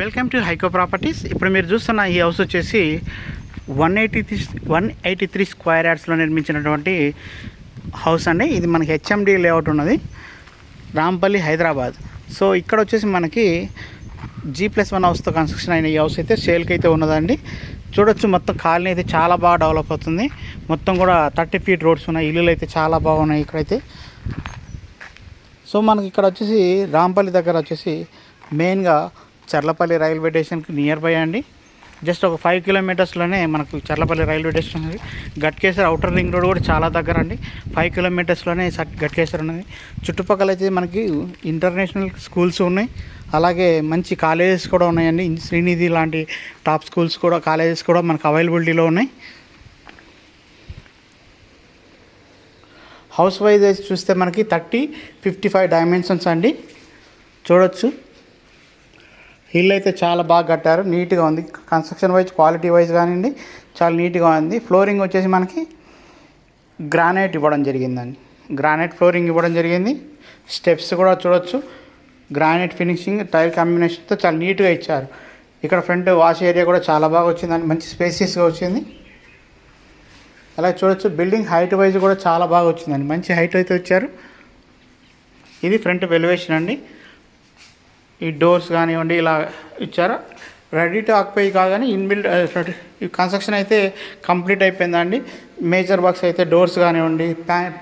Welcome to హైకో properties. ఇప్పుడు మీరు చూస్తున్న ఈ హౌస్ వచ్చేసి one eighty three one eighty three square యార్డ్స్లో నిర్మించినటువంటి హౌస్ అండి. ఇది మనకి హెచ్ఎండి లేఅవుట్ ఉన్నది. రాంపల్లి హైదరాబాద్. సో ఇక్కడ వచ్చేసి మనకి జీ ప్లస్ వన్ హౌస్తో కన్స్ట్రక్షన్ అయిన ఈ హౌస్ అయితే సేల్కి అయితే ఉన్నదండి. చూడొచ్చు మొత్తం కాలనీ అయితే చాలా బాగా డెవలప్ అవుతుంది. మొత్తం కూడా థర్టీ ఫీట్ రోడ్స్ ఉన్నాయి. ఇల్లులు అయితే చాలా బాగున్నాయి ఇక్కడైతే. సో మనకి ఇక్కడ వచ్చేసి రాంపల్లి దగ్గర వచ్చేసి మెయిన్గా చర్లపల్లి రైల్వే స్టేషన్కి నియర్ బై అండి. జస్ట్ ఒక ఫైవ్ కిలోమీటర్స్లోనే మనకు చర్లపల్లి రైల్వే స్టేషన్ ఉంది. గట్కేశ్వర్ అవుటర్ రింగ్ రోడ్ కూడా చాలా దగ్గర అండి. ఫైవ్ కిలోమీటర్స్లోనే సట్ ఉన్నది. చుట్టుపక్కల అయితే మనకి ఇంటర్నేషనల్ స్కూల్స్ ఉన్నాయి. అలాగే మంచి కాలేజెస్ కూడా ఉన్నాయండి. శ్రీనిధి లాంటి టాప్ స్కూల్స్ కూడా కాలేజెస్ కూడా మనకు అవైలబిలిటీలో ఉన్నాయి. హౌస్ వైజ్ చూస్తే మనకి థర్టీ ఫిఫ్టీ ఫైవ్ డైమెన్షన్స్ అండి. చూడొచ్చు. ఇల్లు అయితే చాలా బాగా కట్టారు. నీట్గా ఉంది. కన్స్ట్రక్షన్ వైజ్ క్వాలిటీ వైజ్ కానివ్వండి చాలా నీట్గా ఉంది. ఫ్లోరింగ్ వచ్చేసి మనకి గ్రానైట్ ఇవ్వడం జరిగిందండి. గ్రానైట్ ఫ్లోరింగ్ ఇవ్వడం జరిగింది. స్టెప్స్ కూడా చూడొచ్చు. గ్రానైట్ ఫినిషింగ్ టైల్ కాంబినేషన్తో చాలా నీట్గా ఇచ్చారు. ఇక్కడ ఫ్రంట్ వాష్ ఏరియా కూడా చాలా బాగా వచ్చిందండి. మంచి స్పేసియస్గా వచ్చింది. అలాగే చూడొచ్చు. బిల్డింగ్ హైట్ వైజ్ కూడా చాలా బాగా వచ్చిందండి. మంచి హైట్ అయితే వచ్చారు ఇది ఫ్రంట్ వెలివేషన్ అండి. ఈ డోర్స్ కానివ్వండి ఇలా ఇచ్చారు? రెడీ టు ఆక్యుపై కానీ ఇన్బిల్డ్ ఈ కన్స్ట్రక్షన్ అయితే కంప్లీట్ అయిపోయిందండి. మేజర్ వర్క్స్ అయితే డోర్స్ కానివ్వండి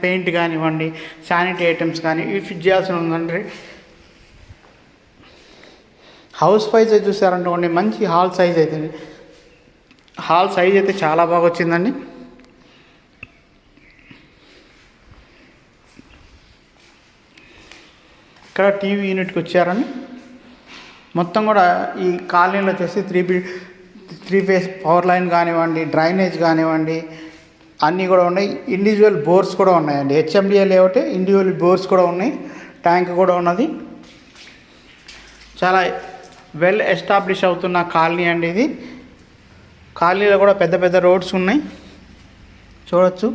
పెయింట్ కానివ్వండి శానిటరీ ఐటమ్స్ కానీ ఇవి ఫిట్ చేయాల్సి ఉందండి. హౌస్ వైజ్ అయితే చూసారంటే మంచి హాల్ సైజ్ అయితే హాల్ సైజ్ అయితే చాలా బాగా వచ్చిందండి. ఇక్కడ టీవీ యూనిట్కి వచ్చారని మొత్తం కూడా ఈ కాలనీలో వచ్చేసి three B three phase power line కానివ్వండి డ్రైనేజ్ కానివ్వండి అన్నీ కూడా ఉన్నాయి. ఇండివిజువల్ బోర్స్ కూడా ఉన్నాయండి. హెచ్ఎండిఎల్ లేఅవుట్ ఇండివిజువల్ బోర్స్ కూడా ఉన్నాయి. ట్యాంక్ కూడా ఉన్నది. చాలా వెల్ ఎస్టాబ్లిష్ అవుతున్న కాలనీ అండి ఇది. కాలనీలో కూడా పెద్ద పెద్ద రోడ్స్ ఉన్నాయి. చూడొచ్చు.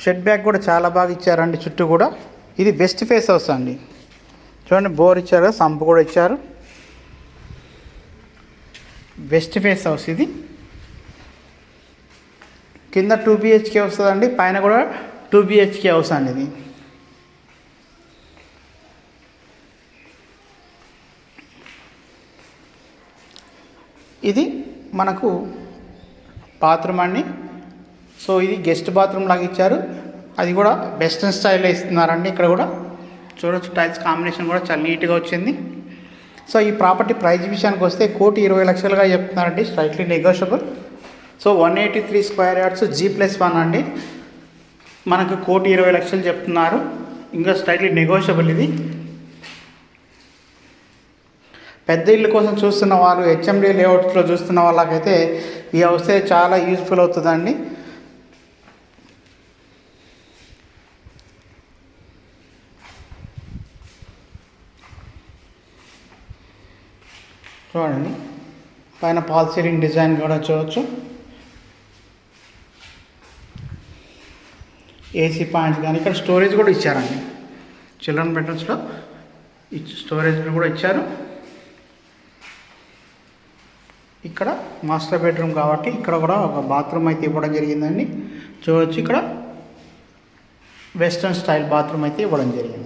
షెడ్ బ్యాక్ కూడా చాలా బాగా ఇచ్చారండి చుట్టూ కూడా. ఇది వెస్ట్ ఫేస్ హౌస్ అండి. చూడండి బోర్ ఇచ్చారు సంపు కూడా ఇచ్చారు. వెస్ట్ ఫేస్ హౌస్ ఇది. కింద టూ బిహెచ్కే వస్తుందండి పైన కూడా టూ బిహెచ్కే హౌస్ అండి ఇది. ఇది మనకు బాత్రూమ్ అండి. సో ఇది గెస్ట్ బాత్రూమ్ లాగా ఇచ్చారు. అది కూడా వెస్ట్రన్ స్టైల్లో ఇస్తున్నారండి. ఇక్కడ కూడా చూడొచ్చు టైల్స్ కాంబినేషన్ కూడా చాలా నీట్గా వచ్చింది. సో ఈ ప్రాపర్టీ ప్రైజ్ విషయానికి వస్తే కోటి ఇరవై లక్షలుగా చెప్తున్నారండి. Strictly negotiable so one eighty three square yards G plus one అండి. మనకు కోటి ఇరవై లక్షలు చెప్తున్నారు. ఇంకా స్ట్రైట్లీ నెగోషియబుల్ ఇది. పెద్ద ఇల్లు కోసం చూస్తున్న వాళ్ళు హెచ్ఎండి లేఅవుట్స్లో చూస్తున్న వాళ్ళకైతే ఈ హౌస్ చాలా యూజ్ఫుల్ అవుతుందండి. చూడండి. పైన పాల్ సీలింగ్ డిజైన్ కూడా చూడవచ్చు ఏసీ పాయింట్స్ కానీ ఇక్కడ స్టోరేజ్ కూడా ఇచ్చారండి. చిల్డ్రన్ బెడ్రూమ్స్లో స్టోరేజ్ కూడా ఇచ్చారు. ఇక్కడ మాస్టర్ బెడ్రూమ్ కాబట్టి ఇక్కడ కూడా ఒక బాత్రూమ్ అయితే ఇవ్వడం జరిగిందండి. చూడవచ్చు ఇక్కడ. వెస్ట్రన్ స్టైల్ బాత్రూమ్ అయితే ఇవ్వడం జరిగింది.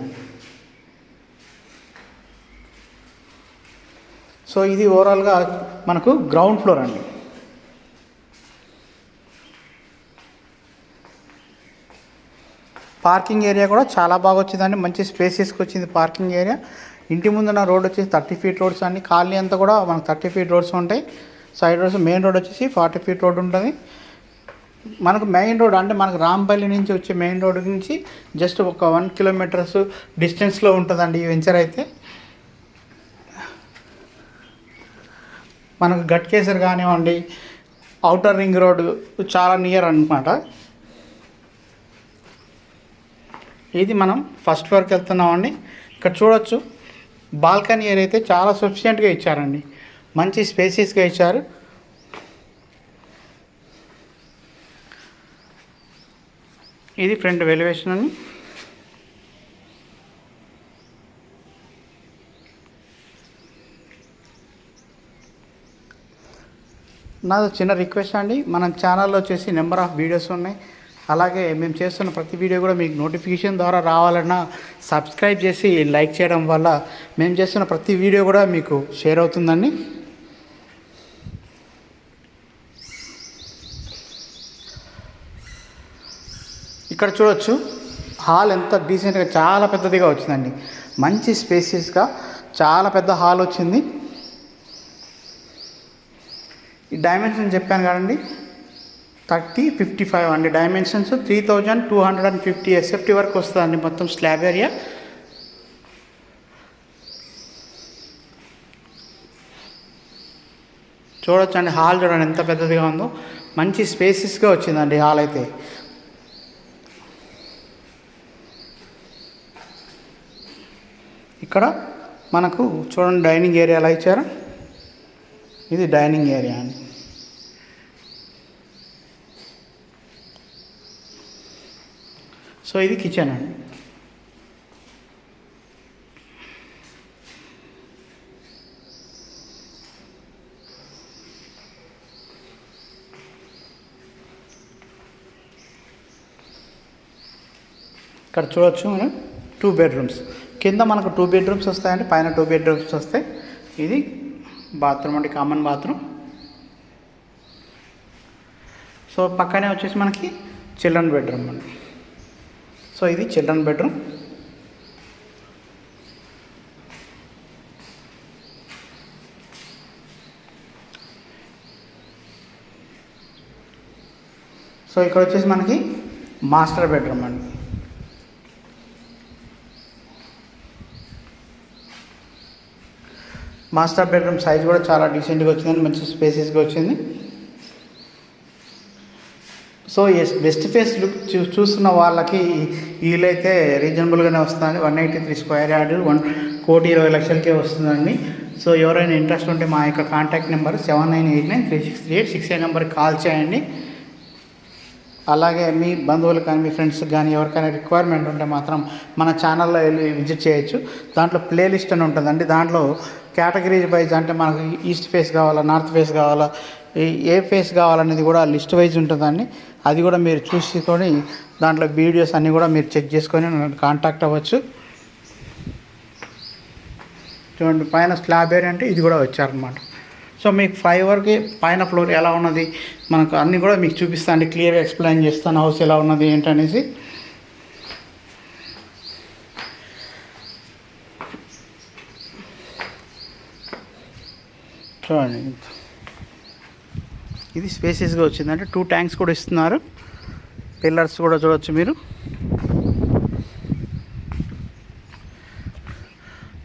సో ఇది ఓవరాల్గా మనకు గ్రౌండ్ ఫ్లోర్ అండి. పార్కింగ్ ఏరియా కూడా చాలా బాగా వచ్చిందండి మంచి స్పేసెస్కి వచ్చింది పార్కింగ్ ఏరియా ఇంటి ముందున్న రోడ్ వచ్చేసి థర్టీ ఫీట్ రోడ్స్ అండి. కాలనీ అంతా కూడా మనకు థర్టీ ఫీట్ రోడ్స్ ఉంటాయి. సైడ్ రోడ్స్ మెయిన్ రోడ్ వచ్చేసి ఫార్టీ ఫీట్ రోడ్ ఉంటుంది. మనకు మెయిన్ రోడ్ అంటే మనకు రాంపల్లి నుంచి వచ్చే మెయిన్ రోడ్ నుంచి జస్ట్ ఒక వన్ కిలోమీటర్స్ డిస్టెన్స్లో ఉంటుందండి ఈ వెంచర్ అయితే. మనకు గట్కేసర్ కానివ్వండి అవుటర్ రింగ్ రోడ్ చాలా నియర్ అనమాట ఇది మనం ఫస్ట్ ఫ్లోర్కి వెళ్తున్నామండి. ఇక్కడ చూడొచ్చు బాల్కనీ ఏరియా అయితే చాలా సఫిషియెంట్గా ఇచ్చారండి. మంచి స్పేసెస్గా ఇచ్చారు. ఇది ఫ్రంట్ వెలివేషన్ అని నాది చిన్న రిక్వెస్ట్ అండి. మన ఛానల్లో వచ్చేసి నెంబర్ ఆఫ్ వీడియోస్ ఉన్నాయి. అలాగే మేము చేస్తున్న ప్రతి వీడియో కూడా మీకు నోటిఫికేషన్ ద్వారా రావాలన్నా సబ్స్క్రైబ్ చేసి లైక్ చేయడం వల్ల మేము చేస్తున్న ప్రతి వీడియో కూడా మీకు షేర్ అవుతుందండి. ఇక్కడ చూడొచ్చు హాల్ ఎంత డీసెంట్గా చాలా పెద్దదిగా వచ్చిందండి. మంచి స్పేసియస్గా చాలా పెద్ద హాల్ వచ్చింది. ఈ డైమెన్షన్ చెప్పాను కదండి. థర్టీ ఫిఫ్టీ ఫైవ్ అండి dimensions three thousand two hundred and fifty SFT వరకు వస్తుందండి మొత్తం స్లాబ్ ఏరియా చూడొచ్చండి హాల్ చూడండి ఎంత పెద్దదిగా ఉందో. మంచి స్పేసెస్గా వచ్చిందండి హాల్ అయితే. ఇక్కడ మనకు చూడండి డైనింగ్ ఏరియా ఎలా ఇచ్చారు. ఇది డైనింగ్ ఏరియా అండి. సో ఇది కిచెన్ అండి. ఇక్కడ చూడొచ్చు మనం టూ బెడ్రూమ్స్ కింద మనకు టూ బెడ్రూమ్స్ వస్తాయండి పైన టూ బెడ్రూమ్స్ వస్తాయి. ఇది బాత్రూమ్ అంటే కామన్ బాత్రూమ్ సో పక్కనే వచ్చేసి మనకి చిల్డ్రన్ బెడ్రూమ్ అండి. సో ఇది చిల్డ్రన్ బెడ్రూమ్ సో ఇక్కడ వచ్చేసి మనకి మాస్టర్ బెడ్రూమ్ అండి. మాస్టర్ బెడ్రూమ్ సైజ్ కూడా చాలా డీసెంట్గా వచ్చిందండి మంచి స్పేసెస్గా వచ్చింది. So yes best face look చూ చూస్తున్న వాళ్ళకి వీలైతే రీజనబుల్గానే వస్తుందండి. One eighty three square yard one కోటి ఇరవై లక్షలకే వస్తుందండి. సో ఎవరైనా ఇంట్రెస్ట్ ఉంటే మా యొక్క contact number seven nine eight nine three six three eight six eight నెంబర్కి కాల్ చేయండి. అలాగే మీ బంధువులు కానీ మీ ఫ్రెండ్స్ కానీ ఎవరికైనా రిక్వైర్మెంట్ ఉంటే మాత్రం మన ఛానల్లో వెళ్ళి విజిట్ చేయొచ్చు. దాంట్లో ప్లేలిస్ట్ అని ఉంటుందండి. దాంట్లో కేటగిరీస్ వైజ్ అంటే మనకు ఈస్ట్ ఫేస్ కావాలా నార్త్ ఫేస్ కావాలా ఏ ఫేస్ కావాలనేది కూడా లిస్ట్ వైజ్ ఉంటుందండి. అది కూడా మీరు చూసుకొని దాంట్లో వీడియోస్ అన్నీ కూడా మీరు చెక్ చేసుకొని నన్ను కాంటాక్ట్ అవ్వచ్చు. చూడండి పైన స్లాబ్ ఏరియా అంటే ఇది కూడా వచ్చారనమాట సో మీకు ఫైవ్ వరకు పైన ఫ్లోర్ ఎలా ఉన్నది మనకు అన్నీ కూడా మీకు చూపిస్తాను క్లియర్గా ఎక్స్ప్లెయిన్ చేస్తాను హౌస్ ఎలా ఉన్నది ఏంటనేసి. చూడండి ఇది స్పేసెస్గా వచ్చిందంటే టూ ట్యాంక్స్ కూడా ఇస్తున్నారు. పిల్లర్స్ కూడా చూడవచ్చు మీరు.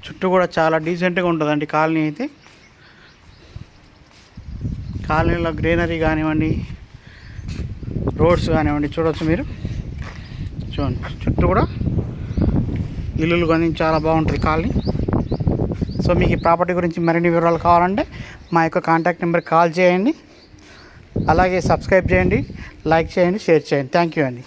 చుట్టూ కూడా చాలా డీసెంట్గా ఉంటుందండి కాలనీ అయితే. కాలనీలో గ్రీనరీ కానివ్వండి రోడ్స్ కానివ్వండి చూడవచ్చు మీరు. చూడండి చుట్టూ కూడా ఇల్లులు కానీ చాలా బాగుంటుంది కాలనీ. సో మీకు ఈ ప్రాపర్టీ గురించి మరిన్ని వివరాలు కావాలంటే మా యొక్క కాంటాక్ట్ నెంబర్కి కాల్ చేయండి. అలాగే సబ్స్క్రైబ్ చేయండి లైక్ చేయండి షేర్ చేయండి. థ్యాంక్ యూ అండి.